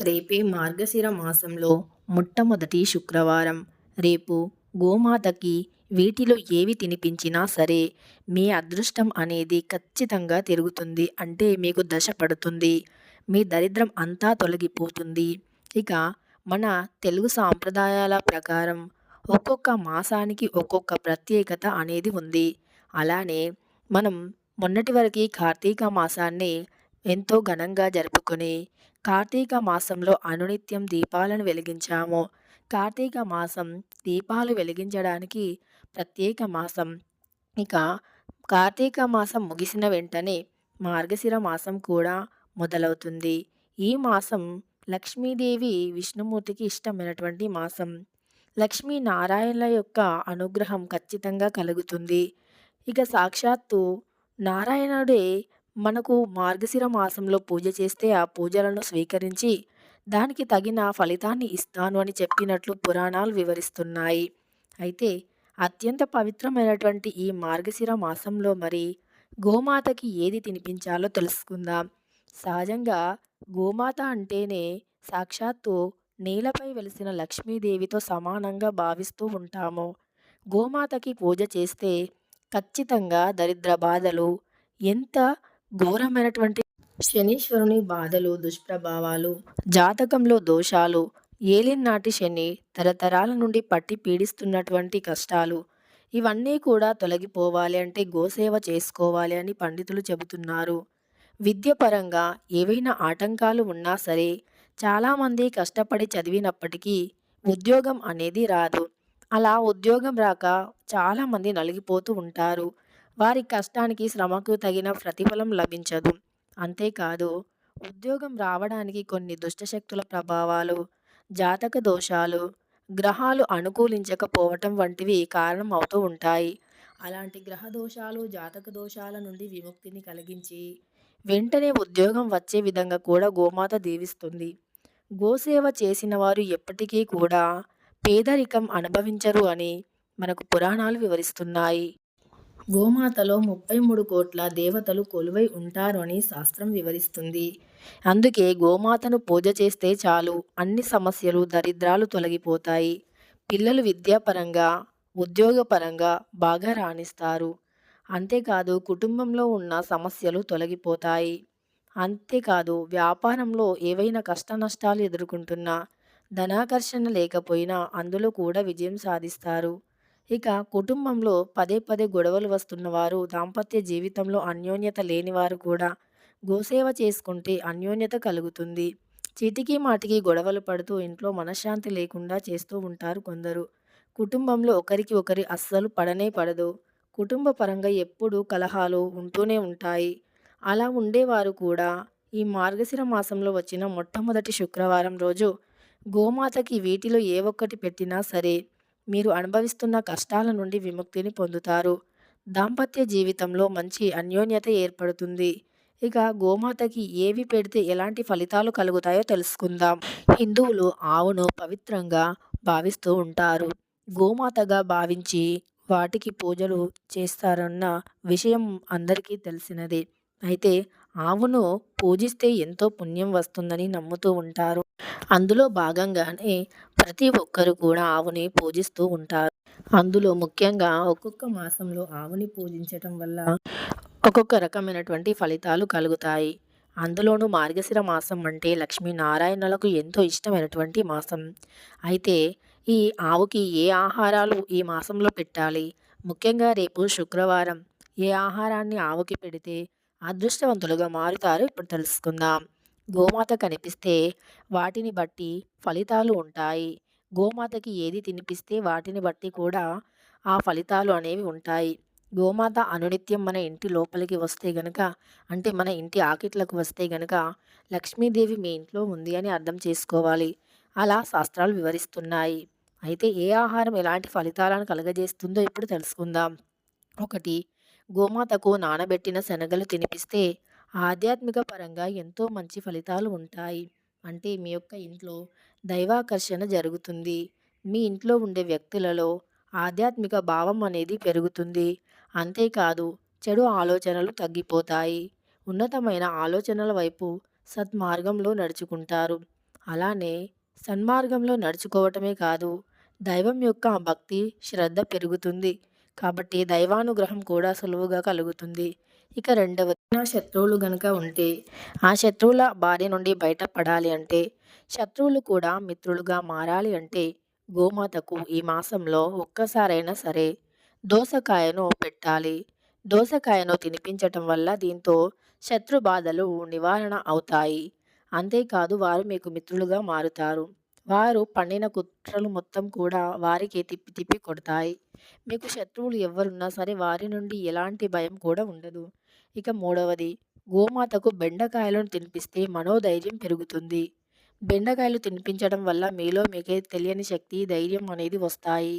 రేపే మార్గశిర మాసంలో మొట్టమొదటి శుక్రవారం. రేపు గోమాతకి వీటిలో ఏవి తినిపించినా సరే మీ అదృష్టం అనేది ఖచ్చితంగా తిరుగుతుంది. అంటే మీకు దశ పడుతుంది. మీ దరిద్రం అంతా తొలగిపోతుంది. ఇక మన తెలుగు సాంప్రదాయాల ప్రకారం ఒక్కొక్క మాసానికి ఒక్కొక్క ప్రత్యేకత అనేది ఉంది. అలానే మనం మొన్నటి వరకి కార్తీక మాసాన్ని ఎంతో ఘనంగా జరుపుకుని కార్తీక మాసంలో అనునిత్యం దీపాలను వెలిగించాము. కార్తీక మాసం దీపాలు వెలిగించడానికి ప్రత్యేక మాసం. ఇక కార్తీక మాసం ముగిసిన వెంటనే మార్గశిర మాసం కూడా మొదలవుతుంది. ఈ మాసం లక్ష్మీదేవి, విష్ణుమూర్తికి ఇష్టమైనటువంటి మాసం. లక్ష్మీనారాయణుల యొక్క అనుగ్రహం ఖచ్చితంగా కలుగుతుంది. ఇక సాక్షాత్తు నారాయణుడే మనకు మార్గశిర మాసంలో పూజ చేస్తే ఆ పూజలను స్వీకరించి దానికి తగిన ఫలితాన్ని ఇస్తాను అని చెప్పినట్లు పురాణాలు వివరిస్తున్నాయి. అయితే అత్యంత పవిత్రమైనటువంటి ఈ మార్గశిర మాసంలో మరి గోమాతకి ఏది తినిపించాలో తెలుసుకుందాం. సహజంగా గోమాత అంటేనే సాక్షాత్తు నేలపై వెలిసిన లక్ష్మీదేవితో సమానంగా భావిస్తూ ఉంటాము. గోమాతకి పూజ చేస్తే ఖచ్చితంగా దరిద్ర బాధలు, ఎంత ఘోరమైనటువంటి శనీశ్వరుని బాధలు, దుష్ప్రభావాలు, జాతకంలో దోషాలు, ఏలినాటి శని, తరతరాల నుండి పట్టి పీడిస్తున్నటువంటి కష్టాలు ఇవన్నీ కూడా తొలగిపోవాలి అంటే గోసేవ చేసుకోవాలి అని పండితులు చెబుతున్నారు. విద్యపరంగా ఏవైనా ఆటంకాలు ఉన్నా సరే చాలామంది కష్టపడి చదివినప్పటికీ ఉద్యోగం అనేది రాదు. అలా ఉద్యోగం రాక చాలామంది నలిగిపోతూ ఉంటారు. వారి కష్టానికి, శ్రమకు తగిన ప్రతిఫలం లభించదు. అంతేకాదు ఉద్యోగం రావడానికి కొన్ని దుష్టశక్తుల ప్రభావాలు, జాతక దోషాలు, గ్రహాలు అనుకూలించకపోవటం వంటివి కారణం అవుతూ ఉంటాయి. అలాంటి గ్రహ దోషాలు, జాతక దోషాల నుండి విముక్తిని కలిగించి వెంటనే ఉద్యోగం వచ్చే విధంగా కూడా గోమాత దీవిస్తుంది. గోసేవ చేసిన వారు ఎప్పటికీ కూడా పేదరికం అనుభవించరు అని మనకు పురాణాలు వివరిస్తున్నాయి. గోమాతలో ముప్పై మూడు కోట్ల దేవతలు కొలువై ఉంటారు అని శాస్త్రం వివరిస్తుంది. అందుకే గోమాతను పూజ చేస్తే చాలు అన్ని సమస్యలు, దరిద్రాలు తొలగిపోతాయి. పిల్లలు విద్యాపరంగా, ఉద్యోగపరంగా బాగా రాణిస్తారు. అంతేకాదు కుటుంబంలో ఉన్న సమస్యలు తొలగిపోతాయి. అంతేకాదు వ్యాపారంలో ఏవైనా కష్ట నష్టాలు ఎదుర్కొంటున్నా, ధనాకర్షణ లేకపోయినా అందులో కూడా విజయం సాధిస్తారు. ఇక కుటుంబంలో పదే పదే గొడవలు వస్తున్నవారు, దాంపత్య జీవితంలో అన్యోన్యత లేనివారు కూడా గోసేవ చేసుకుంటే అన్యోన్యత కలుగుతుంది. చీటికి మాటికి గొడవలు పడుతూ ఇంట్లో మనశ్శాంతి లేకుండా చేస్తూ ఉంటారు కొందరు. కుటుంబంలో ఒకరికి ఒకరి అస్సలు పడనే పడదు. కుటుంబ పరంగా ఎప్పుడూ కలహాలు ఉంటూనే ఉంటాయి. అలా ఉండేవారు కూడా ఈ మార్గశిర మాసంలో వచ్చిన మొట్టమొదటి శుక్రవారం రోజు గోమాతకి వీటిలో ఏ ఒక్కటి పెట్టినా సరే మీరు అనుభవిస్తున్న కష్టాల నుండి విముక్తిని పొందుతారు. దాంపత్య జీవితంలో మంచి అన్యోన్యత ఏర్పడుతుంది. ఇక గోమాతకి ఏవి పెడితే ఎలాంటి ఫలితాలు కలుగుతాయో తెలుసుకుందాం. హిందువులు ఆవును పవిత్రంగా భావిస్తూ ఉంటారు. గోమాతగా భావించి వాటికి పూజలు చేస్తారన్న విషయం అందరికీ తెలిసినదే. అయితే ఆవును పూజిస్తే ఎంతో పుణ్యం వస్తుందని నమ్ముతూ ఉంటారు. అందులో భాగంగానే ప్రతి ఒక్కరు కూడా ఆవుని పూజిస్తూ ఉంటారు. అందులో ముఖ్యంగా ఒక్కొక్క మాసంలో ఆవుని పూజించటం వల్ల ఒక్కొక్క రకమైనటువంటి ఫలితాలు కలుగుతాయి. అందులోనూ మార్గశిర మాసం అంటే లక్ష్మీనారాయణలకు ఎంతో ఇష్టమైనటువంటి మాసం. అయితే ఈ ఆవుకి ఏ ఆహారాలు ఈ మాసంలో పెట్టాలి? ముఖ్యంగా రేపు శుక్రవారం ఏ ఆహారాన్ని ఆవుకి పెడితే అదృష్టవంతులుగా మారుతారో ఇప్పుడు తెలుసుకుందాం. గోమాత కనిపిస్తే వాటిని బట్టి ఫలితాలు ఉంటాయి. గోమాతకి ఏది తినిపిస్తే వాటిని బట్టి కూడా ఆ ఫలితాలు అనేవి ఉంటాయి. గోమాత అనునిత్యం మన ఇంటి లోపలికి వస్తే గనక అంటే మన ఇంటి ఆకిట్లకు వస్తే గనక లక్ష్మీదేవి మీ ఇంట్లో ఉంది అని అర్థం చేసుకోవాలి. అలా శాస్త్రాలు వివరిస్తున్నాయి. అయితే ఏ ఆహారం ఎలాంటి ఫలితాలను కలుగజేస్తుందో ఇప్పుడు తెలుసుకుందాం. ఒకటి గోమాతకు నానబెట్టిన శనగలు తినిపిస్తే ఆధ్యాత్మిక పరంగా ఎంతో మంచి ఫలితాలు ఉంటాయి. అంటే మీ యొక్క ఇంట్లో దైవాకర్షణ జరుగుతుంది. మీ ఇంట్లో ఉండే వ్యక్తులలో ఆధ్యాత్మిక భావం అనేది పెరుగుతుంది. అంతేకాదు చెడు ఆలోచనలు తగ్గిపోతాయి. ఉన్నతమైన ఆలోచనల వైపు సత్మార్గంలో నడుచుకుంటారు. అలానే సన్మార్గంలో నడుచుకోవటమే కాదు దైవం యొక్క భక్తి శ్రద్ధ పెరుగుతుంది కాబట్టి దైవానుగ్రహం కూడా సులువుగా కలుగుతుంది. ఇక రెండవది నా శత్రువులు గనుక ఉంటే ఆ శత్రువుల బారి నుండి బయటపడాలి అంటే శత్రువులు కూడా మిత్రులుగా మారాలి అంటే గోమాతకు ఈ మాసంలో ఒక్కసారైనా సరే దోసకాయను పెట్టాలి. దోసకాయను తినిపించటం వల్ల దీంతో శత్రు బాధలు నివారణ అవుతాయి. అంతేకాదు వారు మీకు మిత్రులుగా మారుతారు. వారు పండిన కుట్రలు మొత్తం కూడా వారికి తిప్పి తిప్పి కొడతాయి. మీకు శత్రువులు ఎవరున్నా సరే వారి నుండి ఎలాంటి భయం కూడా ఉండదు. ఇక మూడవది గోమాతకు బెండకాయలను తినిపిస్తే మనోధైర్యం పెరుగుతుంది. బెండకాయలు తినిపించడం వల్ల మీలో మీకే తెలియని శక్తి ధైర్యం అనేది వస్తాయి.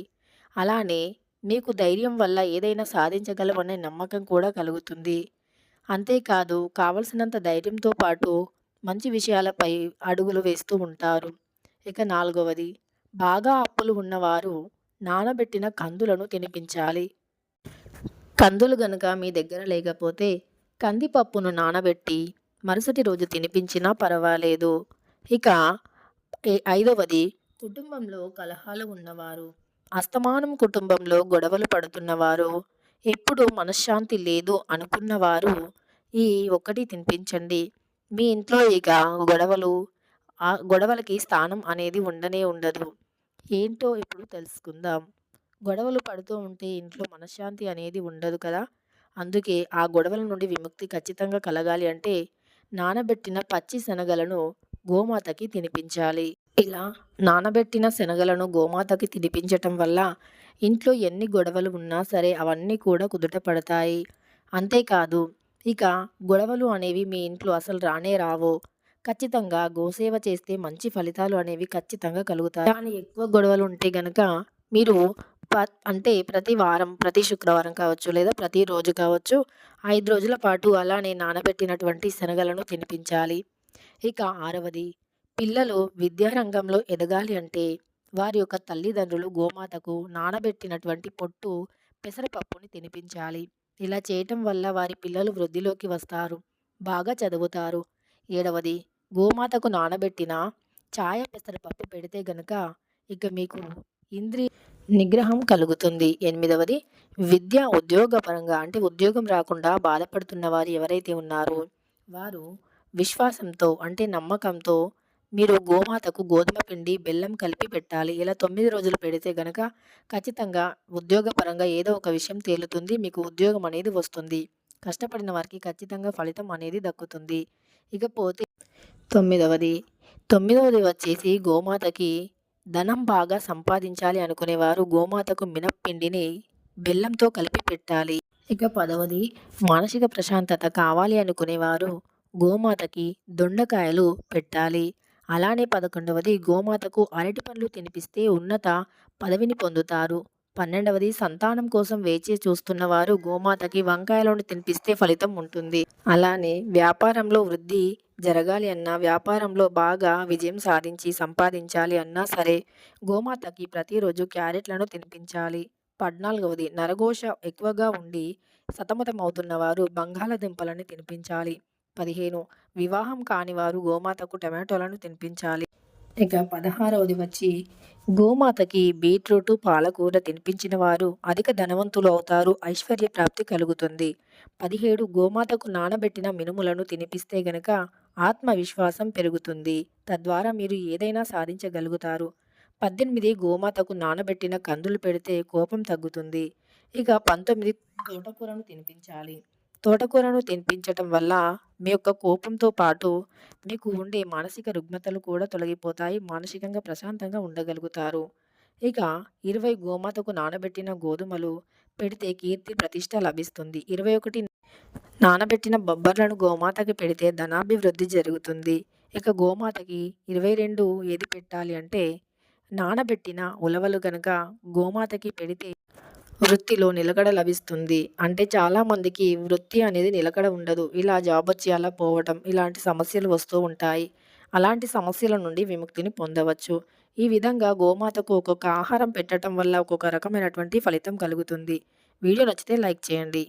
అలానే మీకు ధైర్యం వల్ల ఏదైనా సాధించగలమనే నమ్మకం కూడా కలుగుతుంది. అంతేకాదు కావలసినంత ధైర్యంతో పాటు మంచి విషయాలపై అడుగులు వేస్తూ ఉంటారు. ఇక నాలుగవది. బాగా అప్పులు ఉన్నవారు నానబెట్టిన కందులను తినిపించాలి. కందులు గనుక మీ దగ్గర లేకపోతే కందిపప్పును నానబెట్టి మరుసటి రోజు తినిపించినా పర్వాలేదు. ఇక ఏ- ఐదవది. కుటుంబంలో కలహాలు ఉన్నవారు అస్తమానం కుటుంబంలో గొడవలు పడుతున్నవారు ఎప్పుడు మనశ్శాంతి లేదు అనుకున్నవారు ఈ ఒక్కటి తినిపించండి. మీ ఇంట్లో ఇక గొడవలు ఆ గొడవలకి స్థానం అనేది ఉండనే ఉండదు. ఏంటో ఇప్పుడు తెలుసుకుందాం. గొడవలు పడుతూ ఉంటే ఇంట్లో మనశ్శాంతి అనేది ఉండదు కదా. అందుకే ఆ గొడవల నుండి విముక్తి ఖచ్చితంగా కలగాలి అంటే నానబెట్టిన పచ్చి శనగలను గోమాతకి తినిపించాలి. ఇలా నానబెట్టిన శనగలను గోమాతకి తినిపించటం వల్ల ఇంట్లో ఎన్ని గొడవలు ఉన్నా సరే అవన్నీ కూడా కుదుట పడతాయి. అంతేకాదు ఇక గొడవలు అనేవి మీ ఇంట్లో అసలు రానే రావు. ఖచ్చితంగా గోసేవ చేస్తే మంచి ఫలితాలు అనేవి ఖచ్చితంగా కలుగుతాయి. కానీ ఎక్కువ గొడవలు ఉంటే గనక మీరు ప అంటే ప్రతి వారం ప్రతి శుక్రవారం కావచ్చు లేదా ప్రతి రోజు కావచ్చు ఐదు రోజుల పాటు అలానే నానబెట్టినటువంటి శనగలను తినిపించాలి. ఇక ఆరవది పిల్లలు విద్యారంగంలో ఎదగాలి అంటే వారి యొక్క తల్లిదండ్రులు గోమాతకు నానబెట్టినటువంటి పొట్టు పెసరపప్పుని తినిపించాలి. ఇలా చేయటం వల్ల వారి పిల్లలు వృద్ధిలోకి వస్తారు బాగా చదువుతారు. ఏడవది గోమాతకు నానబెట్టిన ఛాయ పెసరపప్పు పెడితే గనక ఇక మీకు ఇంద్రియ నిగ్రహం కలుగుతుంది. ఎనిమిదవది విద్య ఉద్యోగపరంగా అంటే ఉద్యోగం రాకుండా బాధపడుతున్న వారు ఎవరైతే ఉన్నారో వారు విశ్వాసంతో అంటే నమ్మకంతో మీరు గోమాతకు గోధుమ పిండి బెల్లం కలిపి పెట్టాలి. ఇలా తొమ్మిది రోజులు పెడితే గనక ఖచ్చితంగా ఉద్యోగపరంగా ఏదో ఒక విషయం తేలుతుంది. మీకు ఉద్యోగం అనేది వస్తుంది. కష్టపడిన వారికి ఖచ్చితంగా ఫలితం అనేది దక్కుతుంది. ఇకపోతే తొమ్మిదవది. తొమ్మిదవది వచ్చేసి గోమాతకి ధనం బాగా సంపాదించాలి అనుకునేవారు గోమాతకు మినప్పిండిని బెల్లంతో కలిపి పెట్టాలి. ఇక పదవది మానసిక ప్రశాంతత కావాలి అనుకునేవారు గోమాతకి దొండకాయలు పెట్టాలి. అలానే పదకొండవది గోమాతకు అరటి పండ్లు తినిపిస్తే ఉన్నత పదవిని పొందుతారు. పన్నెండవది సంతానం కోసం వేచి చూస్తున్నవారు గోమాతకి వంకాయలను తినిపిస్తే ఫలితం ఉంటుంది. అలానే వ్యాపారంలో వృద్ధి జరగాలి అన్నా వ్యాపారంలో బాగా విజయం సాధించి సంపాదించాలి అన్నా సరే గోమాతకి ప్రతిరోజు క్యారెట్లను తినిపించాలి. పద్నాలుగవది నరఘోష ఎక్కువగా ఉండి సతమతమవుతున్నవారు బంగాళదుంపలను తినిపించాలి. పదిహేను వివాహం కాని వారు గోమాతకు టమాటోలను తినిపించాలి. ఇక పదహారవది వచ్చి గోమాతకి బీట్రూట్ పాలకూర తినిపించిన వారు అధిక ధనవంతులు అవుతారు ఐశ్వర్య ప్రాప్తి కలుగుతుంది. పదిహేడు గోమాతకు నానబెట్టిన మినుములను తినిపిస్తే గనక ఆత్మవిశ్వాసం పెరుగుతుంది. తద్వారా మీరు ఏదైనా సాధించగలుగుతారు. పద్దెనిమిది గోమాతకు నానబెట్టిన కందులు పెడితే కోపం తగ్గుతుంది. ఇక పంతొమ్మిది తోటకూరను తినిపించాలి. తోటకూరను తినిపించటం వల్ల మీ యొక్క కోపంతో పాటు మీకు ఉండే మానసిక రుగ్మతలు కూడా తొలగిపోతాయి. మానసికంగా ప్రశాంతంగా ఉండగలుగుతారు. ఇక ఇరవై గోమాతకు నానబెట్టిన గోధుమలు పెడితే కీర్తి ప్రతిష్ట లభిస్తుంది. ఇరవై ఒకటి నానబెట్టిన బొబ్బర్లను గోమాతకి పెడితే ధనాభివృద్ధి జరుగుతుంది. ఇక గోమాతకి ఇరవై రెండు ఏది పెట్టాలి అంటే నానబెట్టిన ఉలవలు గనక గోమాతకి పెడితే వృత్తిలో నిలకడ లభిస్తుంది. అంటే చాలామందికి వృత్తి అనేది నిలకడ ఉండదు. ఇలా జాబ్ వచ్చి అలా పోవటం ఇలాంటి సమస్యలు వస్తూ ఉంటాయి. అలాంటి సమస్యల నుండి విముక్తిని పొందవచ్చు. ఈ విధంగా గోమాతకు ఒక్కొక్క ఆహారం పెట్టడం వల్ల ఒక్కొక్క రకమైనటువంటి ఫలితం కలుగుతుంది. వీడియో నచ్చితే లైక్ చేయండి.